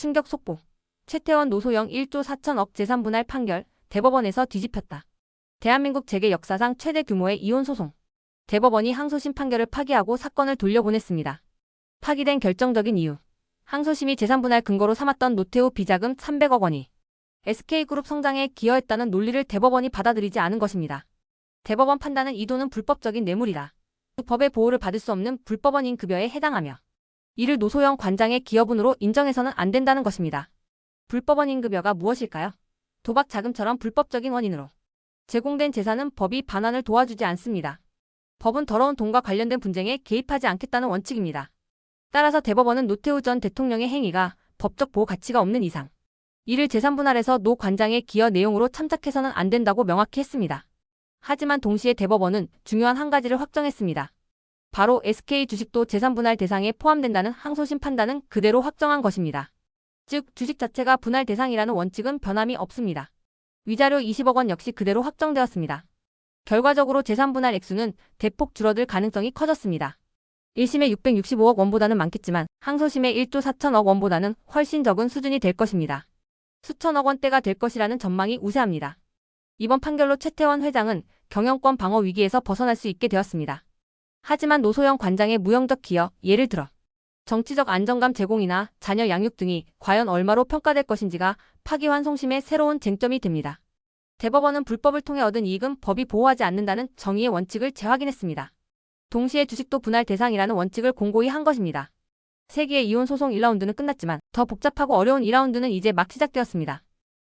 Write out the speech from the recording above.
충격 속보. 최태원 노소영 1조 4천억 재산 분할 판결 대법원에서 뒤집혔다. 대한민국 재계 역사상 최대 규모의 이혼 소송. 대법원이 항소심 판결을 파기하고 사건을 돌려보냈습니다. 파기된 결정적인 이유. 항소심이 재산 분할 근거로 삼았던 노태우 비자금 300억 원이 SK그룹 성장에 기여했다는 논리를 대법원이 받아들이지 않은 것입니다. 대법원 판단은 이 돈은 불법적인 뇌물이다. 법의 보호를 받을 수 없는 불법원인 급여에 해당하며 이를 노소영 관장의 기여분으로 인정해서는 안 된다는 것입니다. 불법원인 급여가 무엇일까요? 도박 자금처럼 불법적인 원인으로 제공된 재산은 법이 반환을 도와주지 않습니다. 법은 더러운 돈과 관련된 분쟁에 개입하지 않겠다는 원칙입니다. 따라서 대법원은 노태우 전 대통령의 행위가 법적 보호 가치가 없는 이상 이를 재산분할해서 노 관장의 기여 내용으로 참작해서는 안 된다고 명확히 했습니다. 하지만 동시에 대법원은 중요한 한 가지를 확정했습니다. 바로 SK 주식도 재산 분할 대상에 포함된다는 항소심 판단은 그대로 확정한 것입니다. 즉, 주식 자체가 분할 대상이라는 원칙은 변함이 없습니다. 위자료 20억 원 역시 그대로 확정되었습니다. 결과적으로 재산 분할 액수는 대폭 줄어들 가능성이 커졌습니다. 1심의 665억 원보다는 많겠지만 항소심의 1조 4천억 원보다는 훨씬 적은 수준이 될 것입니다. 수천억 원대가 될 것이라는 전망이 우세합니다. 이번 판결로 최태원 회장은 경영권 방어 위기에서 벗어날 수 있게 되었습니다. 하지만 노소영 관장의 무형적 기여, 예를 들어 정치적 안정감 제공이나 자녀 양육 등이 과연 얼마로 평가될 것인지가 파기환송심의 새로운 쟁점이 됩니다. 대법원은 불법을 통해 얻은 이익은 법이 보호하지 않는다는 정의의 원칙을 재확인했습니다. 동시에 주식도 분할 대상이라는 원칙을 공고히 한 것입니다. 세계의 이혼 소송 1라운드는 끝났지만 더 복잡하고 어려운 2라운드는 이제 막 시작되었습니다.